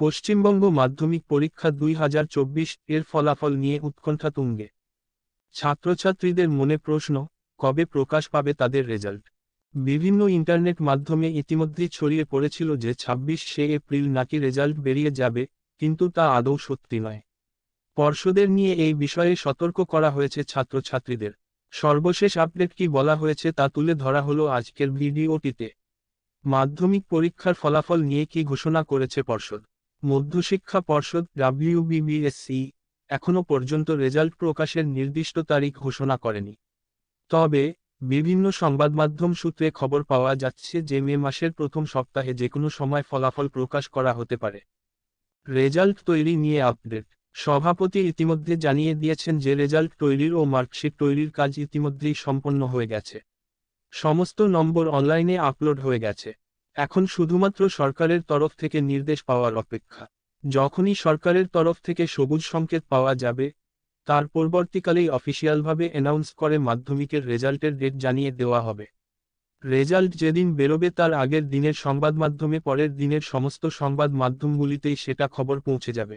পশ্চিমবঙ্গ মাধ্যমিক পরীক্ষা দুই হাজার চব্বিশ এর ফলাফল নিয়ে উৎকণ্ঠা তুঙ্গে। ছাত্রছাত্রীদের মনে প্রশ্ন, কবে প্রকাশ পাবে তাদের রেজাল্ট? বিভিন্ন ইন্টারনেট মাধ্যমে ইতিমধ্যেই ছড়িয়ে পড়েছিল যে ছাব্বিশ সে এপ্রিল নাকি রেজাল্ট বেরিয়ে যাবে, কিন্তু তা আদৌ সত্যি নয়। পর্ষদের নিয়ে এই বিষয়ে সতর্ক করা হয়েছে ছাত্রছাত্রীদের। সর্বশেষ আপডেট কি বলা হয়েছে তা তুলে ধরা হলো আজকের ভিডিওটিতে। মাধ্যমিক পরীক্ষার ফলাফল নিয়ে কি ঘোষণা করেছে পর্ষদ? মধ্যশিক্ষা পর্ষদ ডাব্লিউবিবিএসসি এখনও পর্যন্ত রেজাল্ট প্রকাশের নির্দিষ্ট তারিখ ঘোষণা করেনি। তবে, বিভিন্ন সংবাদমাধ্যম সূত্রে খবর পাওয়া যাচ্ছে যে মে মাসের প্রথম সপ্তাহে যে কোনো সময় ফলাফল প্রকাশ করা হতে পারে। রেজাল্ট তৈরি নিয়ে আপডেট। সভাপতি ইতিমধ্যে জানিয়ে দিয়েছেন যে রেজাল্ট তৈরির ও মার্কশিট তৈরির কাজ ইতিমধ্যেই সম্পন্ন হয়ে গেছে। সমস্ত নম্বর অনলাইনে আপলোড হয়ে গেছে। এখন শুধুমাত্র সরকারের তরফ থেকে নির্দেশ পাওয়ার অপেক্ষা। যখনই সরকারের তরফ থেকে সবুজ সংকেত পাওয়া যাবে, তার পরবর্তীকালেই অফিসিয়ালভাবে অ্যানাউন্স করে মাধ্যমিকের রেজাল্টের ডেট জানিয়ে দেওয়া হবে। রেজাল্ট যেদিন বেরোবে তার আগের দিনের সংবাদ মাধ্যমে পরের দিনের সমস্ত সংবাদ মাধ্যমগুলিতেই সেটা খবর পৌঁছে যাবে।